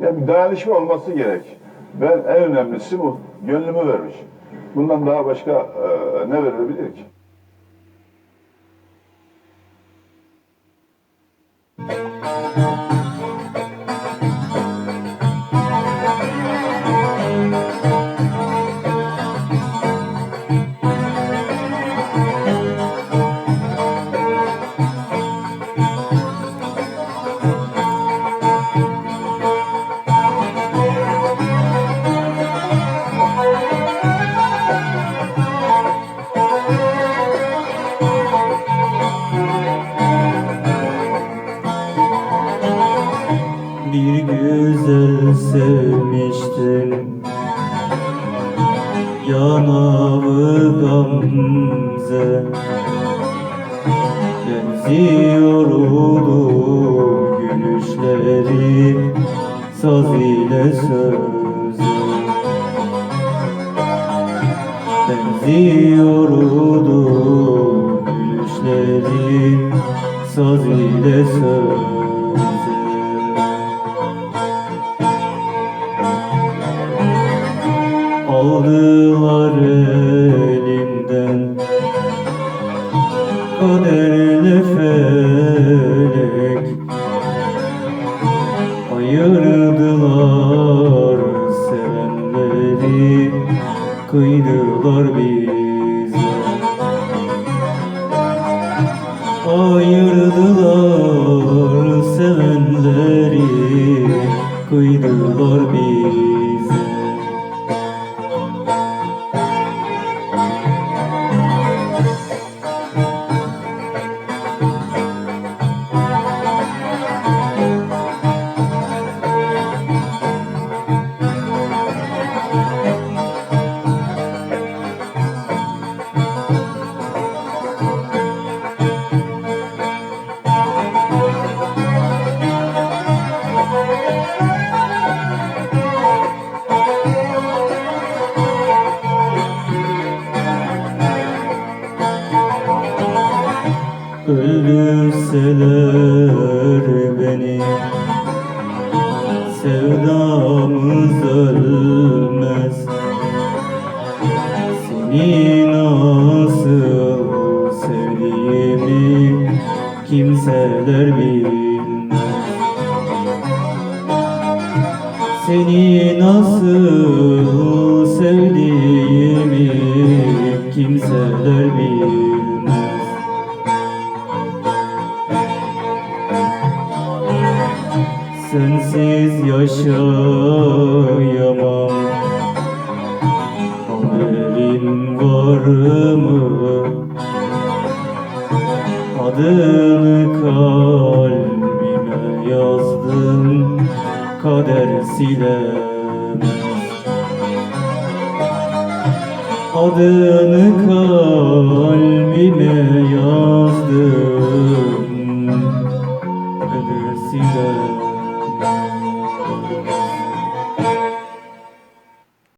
Yani bir dayanışma olması gerek. Ben en önemlisi bu. Gönlümü vermiş. Bundan daha başka e, ne verebilir ki? Sevmiştim Yanavı Gamze. Benziyordu gülüşleri Saz ile söze Benziyordu gülüşleri Saz ile söze Elimden Kaderle felek. Ayırdılar sevenleri Kıydılar bize. Ayırdılar sevenleri Kıydılar bize Öldürseler beni. Sevdamız ölmez. Seni nasıl sevdiğimi Kimseler bilmez. Seni nasıl sevdiğimi Kimseler bilmez yaşayamam. Haberin var mı? Adını kalbime yazdım Kader silemez. Adını kalbime yazdım Kader silemez.